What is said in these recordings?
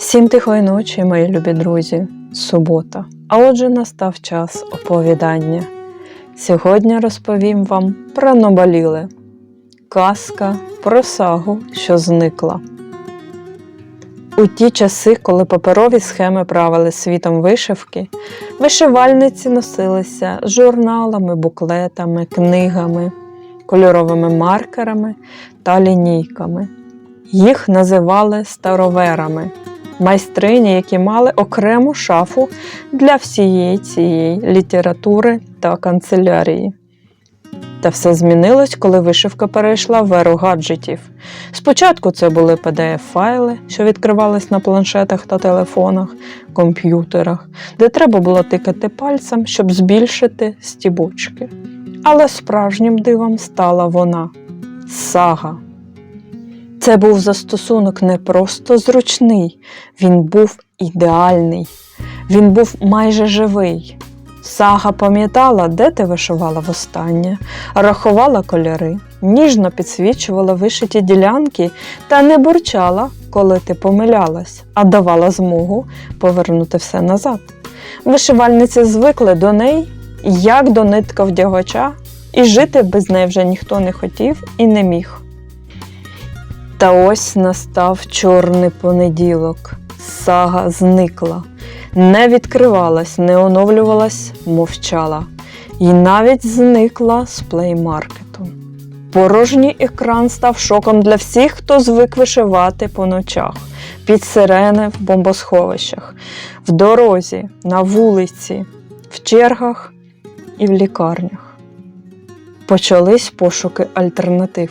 Всім тихої ночі, мої любі друзі, субота. А отже, настав час оповідання. Сьогодні розповім вам про наболіле казка про сагу, що зникла. У ті часи, коли паперові схеми правили світом вишивки, вишивальниці носилися журналами, буклетами, книгами, кольоровими маркерами та лінійками. Їх називали староверами майстрині, які мали окрему шафу для всієї цієї літератури та канцелярії. Та все змінилось, коли вишивка перейшла в еру гаджетів. Спочатку це були PDF-файли, що відкривались на планшетах та телефонах, комп'ютерах, де треба було тикати пальцем, щоб збільшити стібочки. Але справжнім дивом стала вона сага. Це був застосунок не просто зручний, він був ідеальний, він був майже живий. Сага пам'ятала, де ти вишивала востаннє, рахувала кольори, ніжно підсвічувала вишиті ділянки та не бурчала, коли ти помилялась, а давала змогу повернути все назад. Вишивальниці звикли до неї, як до нитка вдягача, і жити без неї вже ніхто не хотів і не міг. Та ось настав чорний понеділок. Сага зникла, не відкривалась, не оновлювалась, мовчала. І навіть зникла з плеймаркету. Порожній екран став шоком для всіх, хто звик вишивати по ночах, під сирени в бомбосховищах, в дорозі, на вулиці, в чергах і в лікарнях. Почались пошуки альтернатив.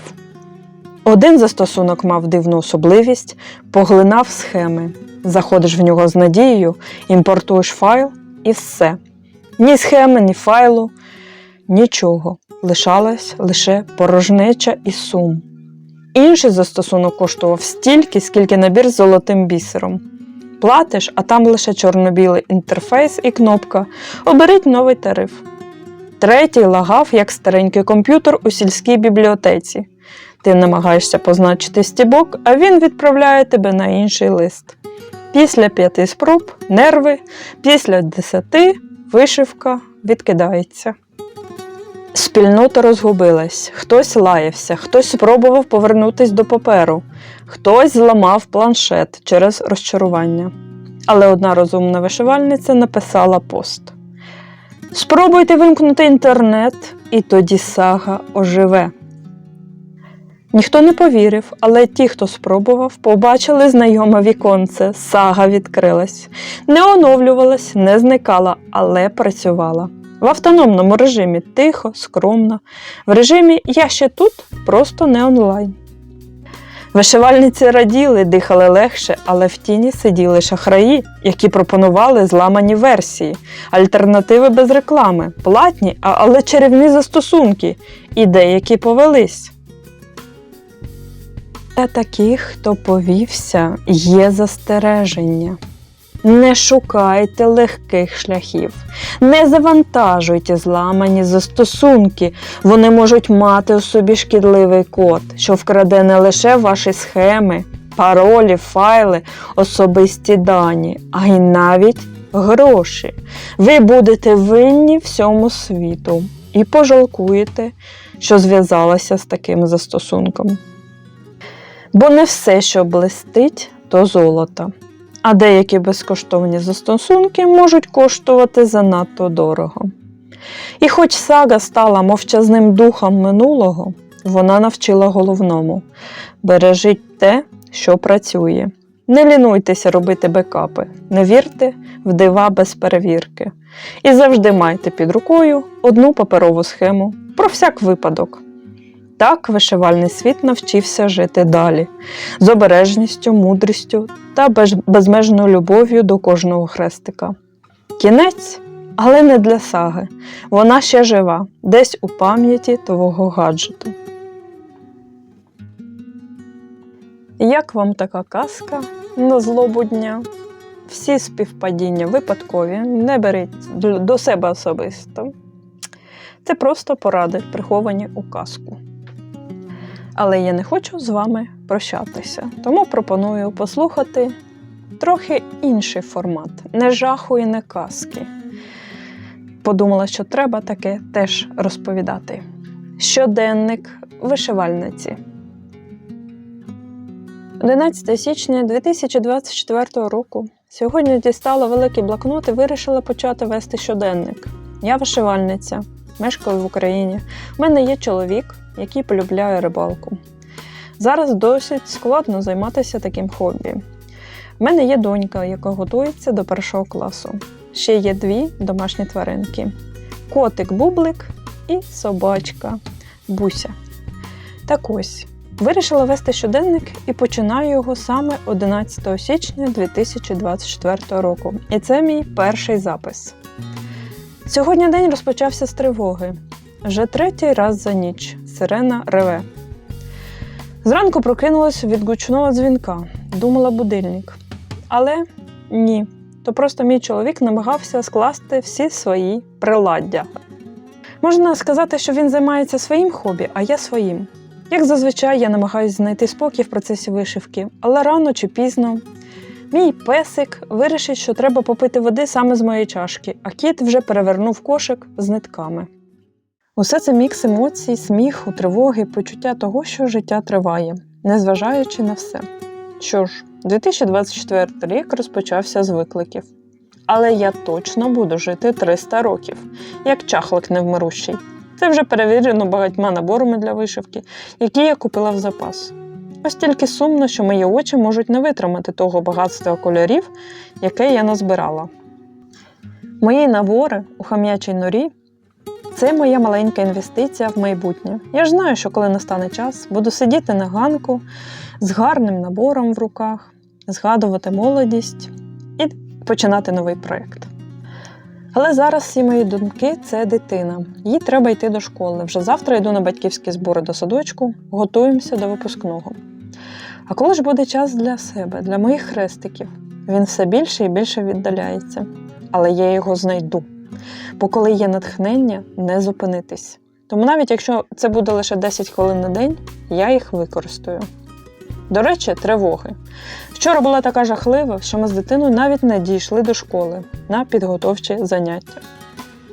Один застосунок мав дивну особливість, поглинав схеми. Заходиш в нього з надією, імпортуєш файл і все. Ні схеми, ні файлу, нічого. Лишалась лише порожнеча і сум. Інший застосунок коштував стільки, скільки набір з золотим бісером. Платиш, а там лише чорно-білий інтерфейс і кнопка Оберіть новий тариф. Третій лагав, як старенький комп'ютер у сільській бібліотеці. Ти намагаєшся позначити стібок, а він відправляє тебе на інший лист. Після п'яти спроб нерви, після десяти вишивка відкидається. Спільнота розгубилась, хтось лаявся, хтось спробував повернутися до паперу, хтось зламав планшет через розчарування. Але одна розумна вишивальниця написала пост: Спробуйте вимкнути інтернет, і тоді сага оживе. Ніхто не повірив, але ті, хто спробував, побачили знайоме віконце. Сага відкрилась. Не оновлювалась, не зникала, але працювала. В автономному режимі тихо, скромно. В режимі Я ще тут, просто не онлайн. Вишивальниці раділи, дихали легше, але в тіні сиділи шахраї, які пропонували зламані версії, альтернативи без реклами, платні, але чарівні застосунки, і деякі повелись. Для таких, хто повівся, є застереження. Не шукайте легких шляхів, не завантажуйте зламані застосунки. Вони можуть мати у собі шкідливий код, що вкраде не лише ваші схеми, паролі, файли, особисті дані, а й навіть гроші. Ви будете винні всьому світу і пожалкуєте, що зв'язалися з таким застосунком. Бо не все, що блистить, то золото. А деякі безкоштовні застосунки можуть коштувати занадто дорого. І хоч сага стала мовчазним духом минулого, вона навчила головному бережіть те, що працює. Не лінуйтеся робити бекапи, не вірте в дива без перевірки. І завжди майте під рукою одну паперову схему про всяк випадок. Так вишивальний світ навчився жити далі, з обережністю, мудрістю та безмежною любов'ю до кожного хрестика. Кінець, але не для саги. Вона ще жива, десь у пам'яті твого гаджету. Як вам така казка на злобу дня? Всі співпадіння випадкові, не беріть до себе особисто. Це просто поради, приховані у казку. Але я не хочу з вами прощатися, тому пропоную послухати трохи інший формат, не жаху і не казки. Подумала, що треба таке теж розповідати. Щоденник вишивальниці. 11 січня 2024 року. Сьогодні дістала великий блокнот і вирішила почати вести щоденник. Я вишивальниця, мешкаю в Україні. У мене є чоловік, який полюбляє рибалку. Зараз досить складно займатися таким хобі. У мене є донька, яка готується до першого класу. Ще є дві домашні тваринки: котик Бублик і собачка Буся. Так ось, вирішила вести щоденник і починаю його саме 11 січня 2024 року. І це мій перший запис. Сьогодні день розпочався з тривоги. Вже третій раз за ніч сирена реве. Зранку прокинулася від гучного дзвінка, думала будильник. Але ні, то просто мій чоловік намагався скласти всі свої приладдя. Можна сказати, що він займається своїм хобі, а я своїм. Як зазвичай, я намагаюся знайти спокій в процесі вишивки, але рано чи пізно мій песик вирішить, що треба попити води саме з моєї чашки, а кіт вже перевернув кошик з нитками. Усе це мікс емоцій, сміху, тривоги, почуття того, що життя триває, незважаючи на все. Що ж, 2024 рік розпочався з викликів. Але я точно буду жити 300 років, як чахлик невмирущий. Це вже перевірено багатьма наборами для вишивки, які я купила в запас. Ось тільки сумно, що мої очі можуть не витримати того багатства кольорів, яке я назбирала. Мої набори у хам'ячій норі це моя маленька інвестиція в майбутнє. Я ж знаю, що коли настане час, буду сидіти на ганку з гарним набором в руках, згадувати молодість і починати новий проєкт. Але зараз всі мої думки це дитина. Їй треба йти до школи. Вже завтра йду на батьківські збори до садочку, готуємося до випускного. А коли ж буде час для себе, для моїх хрестиків, він все більше і більше віддаляється. Але я його знайду. Бо коли є натхнення, не зупинитись. Тому навіть якщо це буде лише 10 хвилин на день, я їх використаю. До речі, тривоги. Вчора була така жахлива, що ми з дитиною навіть не дійшли до школи на підготовчі заняття.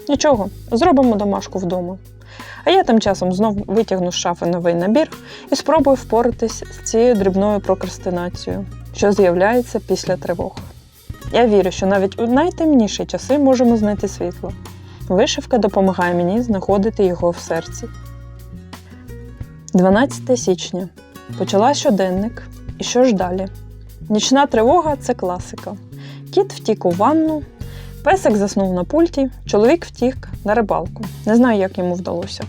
Нічого, зробимо домашку вдома. А я тим часом знов витягну з шафи новий набір і спробую впоратись з цією дрібною прокрастинацією, що з'являється після тривог. Я вірю, що навіть у найтемніші часи можемо знайти світло. Вишивка допомагає мені знаходити його в серці. 12 січня. Почала щоденник. І що ж далі? Нічна тривога це класика. Кіт втік у ванну, песик заснув на пульті, чоловік втік на рибалку. Не знаю, як йому вдалося.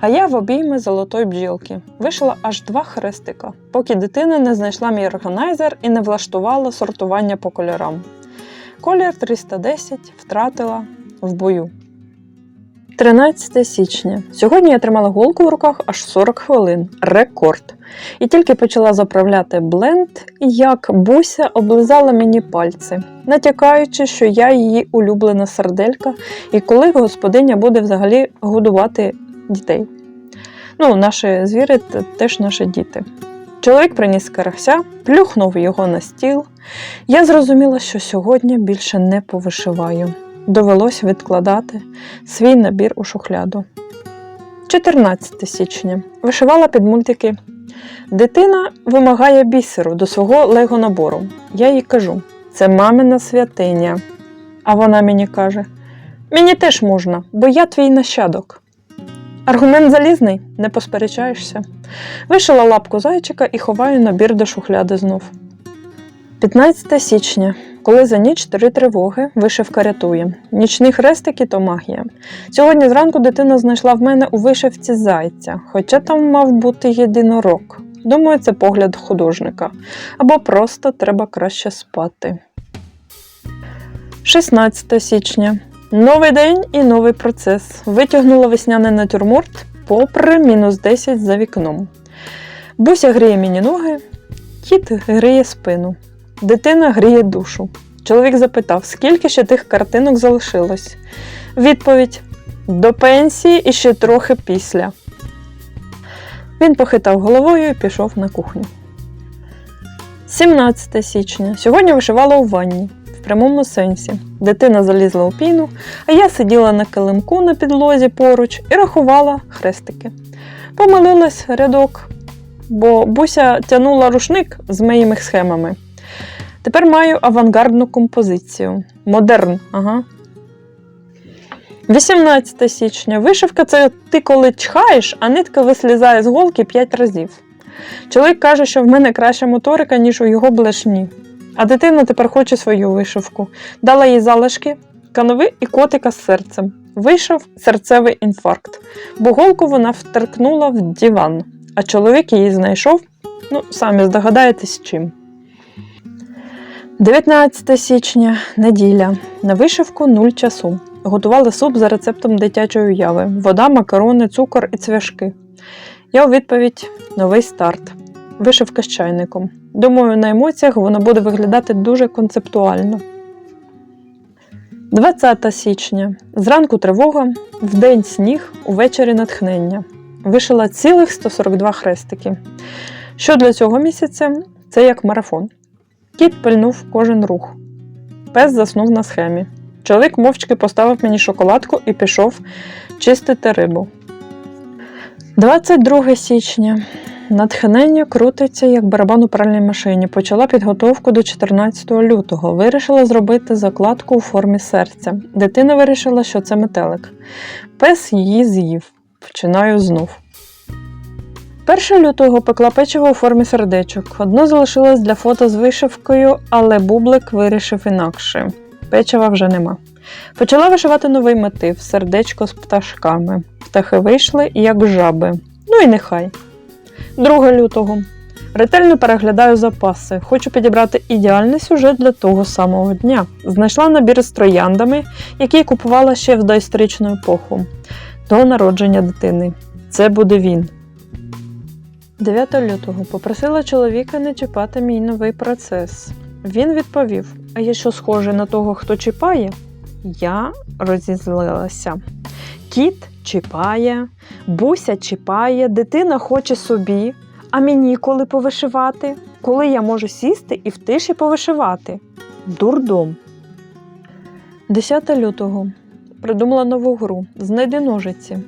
А я в обійми золотої бджілки вишила аж два хрестика, поки дитина не знайшла мій органайзер і не влаштувала сортування по кольорам. Колір 310 втратила в бою. 13 січня. Сьогодні я тримала голку в руках аж 40 хвилин. Рекорд. І тільки почала заправляти бленд, як буся облизала мені пальці, натякаючи, що я її улюблена сарделька, і коли господиня буде взагалі годувати дітей. Ну, наші звіри теж наші діти. Чоловік приніс карася, плюхнув його на стіл. Я зрозуміла, що сьогодні більше не повишиваю. Довелось відкладати свій набір у шухляду. 14 січня. Вишивала під мультики. Дитина вимагає бісеру до свого лего набору. Я їй кажу: це мамина святиня. А вона мені каже: Мені теж можна, бо я твій нащадок. Аргумент залізний, не посперечаєшся. Вишила лапку зайчика і ховаю набір до шухляди знов. 15 січня. Коли за ніч три тривоги, вишивка рятує. Нічні хрестики то магія. Сьогодні зранку дитина знайшла в мене у вишивці зайця, хоча там мав бути єдинорог. Думаю, це погляд художника. Або просто треба краще спати. 16 січня. Новий день і новий процес. Витягнула весняний натюрморт попри мінус 10 за вікном. Буся гріє мені ноги, кіт гріє спину. Дитина гріє душу. Чоловік запитав, скільки ще тих картинок залишилось. Відповідь: до пенсії і ще трохи після. Він похитав головою і пішов на кухню. 17 січня. Сьогодні вишивала у ванні. В прямому сенсі. Дитина залізла у піну, а я сиділа на килимку на підлозі поруч і рахувала хрестики. Помилилась рядок, бо буся тянула рушник з моїми схемами. Тепер маю авангардну композицію. Модерн, ага. 18 січня. Вишивка це ти коли чхаєш, а нитка вислізає з голки 5 разів. Чоловік каже, що в мене краща моторика, ніж у його блешні. А дитина тепер хоче свою вишивку. Дала їй залишки, канови і котика з серцем. Вийшов серцевий інфаркт, бо голку вона втеркнула в диван, а чоловік її знайшов. Ну, самі здогадаєтесь чим. 19 січня, неділя. На вишивку 0 часу. Готували суп за рецептом дитячої уяви: вода, макарони, цукор і цвяшки. Я у відповідь новий старт. Вишивка з чайником. Думаю, на емоціях вона буде виглядати дуже концептуально. 20 січня. Зранку тривога, вдень сніг, увечері натхнення. Вишила цілих 142 хрестики. Що для цього місяця? Це як марафон. Кіт пильнув кожен рух. Пес заснув на схемі. Чоловік мовчки поставив мені шоколадку і пішов чистити рибу. 22 січня. Натхнення крутиться як барабан у пральній машині. Почала підготовку до 14 лютого. Вирішила зробити закладку у формі серця. Дитина вирішила, що це метелик. Пес її з'їв. Починаю знов. 1 лютого пекла печиво у формі сердечок. Одно залишилось для фото з вишивкою, але бублик вирішив інакше. Печива вже нема. Почала вишивати новий мотив сердечко з пташками. Птахи вийшли як жаби. Ну і нехай. 2 лютого. Ретельно переглядаю запаси. Хочу підібрати ідеальний сюжет для того самого дня. Знайшла набір з трояндами, який купувала ще в доісторичну епоху до народження дитини. Це буде він. 9 лютого попросила чоловіка не чіпати мій новий процес. Він відповів: А я що схоже на того, хто чіпає? Я розізлилася. Кіт чіпає, буся чіпає, дитина хоче собі, а мені коли повишивати, коли я можу сісти і в тиші повишивати. Дурдом. 10 лютого. Придумала нову гру. Знайди ножиці.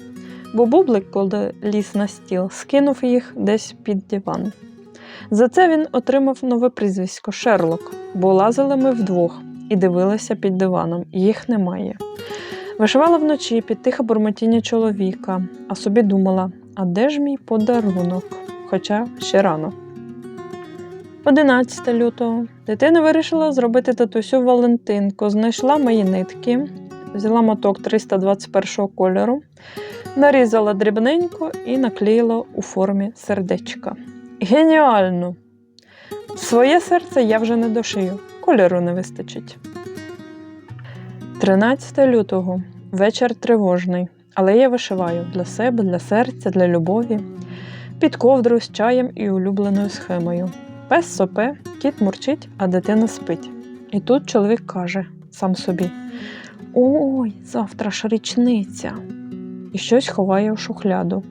Бо бублик, коли ліз на стіл, скинув їх десь під диван. За це він отримав нове прізвисько Шерлок, бо лазили ми вдвох і дивилися під диваном, їх немає. Вишивала вночі під тихе бурмотіння чоловіка, а собі думала, а де ж мій подарунок? Хоча ще рано. 11 лютого дитина вирішила зробити татусю Валентинку. Знайшла мої нитки, взяла моток 321 кольору, нарізала дрібненько і наклеїла у формі сердечка. Геніально! Своє серце я вже не дошию, кольору не вистачить. 13 лютого вечір тривожний, але я вишиваю для себе, для серця, для любові, під ковдрою з чаєм і улюбленою схемою. Пес сопе, кіт мурчить, а дитина спить. І тут чоловік каже сам собі: Ой, завтра ж річниця! І щось ховає у шухляду.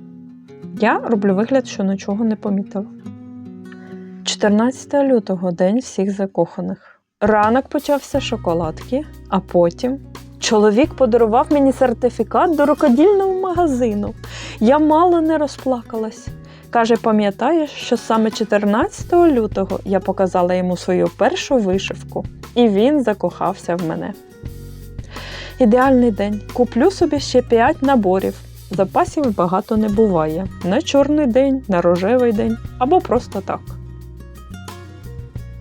Я роблю вигляд, що нічого не помітила. 14 лютого день всіх закоханих. Ранок почався шоколадки, а потім чоловік подарував мені сертифікат до рукодільного магазину. Я мало не розплакалась. Каже, пам'ятаєш, що саме 14 лютого я показала йому свою першу вишивку, і він закохався в мене. Ідеальний день. Куплю собі ще 5 наборів. Запасів багато не буває. На чорний день, на рожевий день або просто так.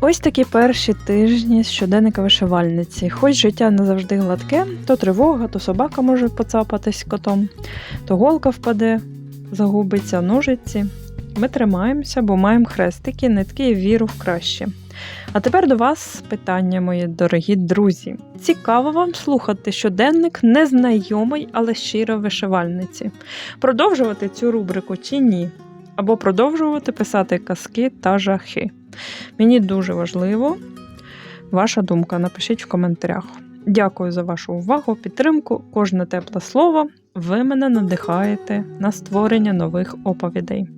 Ось такі перші тижні щоденника вишивальниці. Хоч життя не завжди гладке, то тривога, то собака може поцапатись котом, то голка впаде, загубиться ножиці. Ми тримаємося, бо маємо хрестики, нитки і віру в краще. А тепер до вас питання, мої дорогі друзі. Цікаво вам слухати щоденник незнайомий, але щиро вишивальниці. Продовжувати цю рубрику чи ні? Або продовжувати писати казки та жахи. Мені дуже важливо ваша думка. Напишіть в коментарях. Дякую за вашу увагу, підтримку, кожне тепле слово ви мене надихаєте на створення нових оповідей.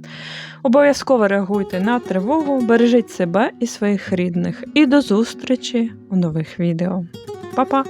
Обов'язково реагуйте на тривогу, бережіть себе і своїх рідних. І до зустрічі у нових відео. Па-па!